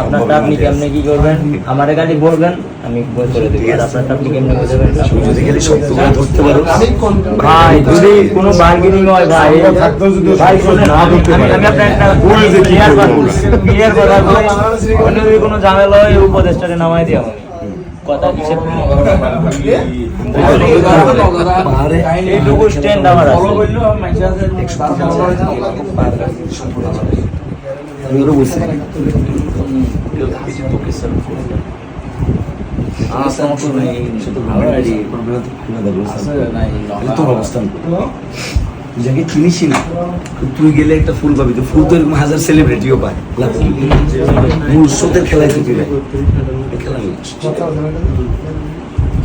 আপনার আপনি কেমনে কি করবেন আমার গাড়ি বলবেন আমি করে দেবো আর আপনি কেমনে করবেন যদি খালি শক্ত করে ধরতে পারো ভাই যদি কোনো বার্গেনিং হয় ভাই ভাই শোনেন আমি আমি আপনার একটা ভুল যে ক্লিয়ার কথা বলি অন্য যদি কোনো ঝামেলা হয় উপদেশটাকে নামাই দিও আমি কথা পাহাড়ে এইটুকু স্ট্যান্ড আমার আছে। ওরা বলছি তোর অবস্থান যাকে চিনিস না তুই গেলে একটা ফুল পাবি। তো ফুল তো এরকম হাজার সেলিব্রিটিও পায়। স্রোতের খেলায় তুই খেলা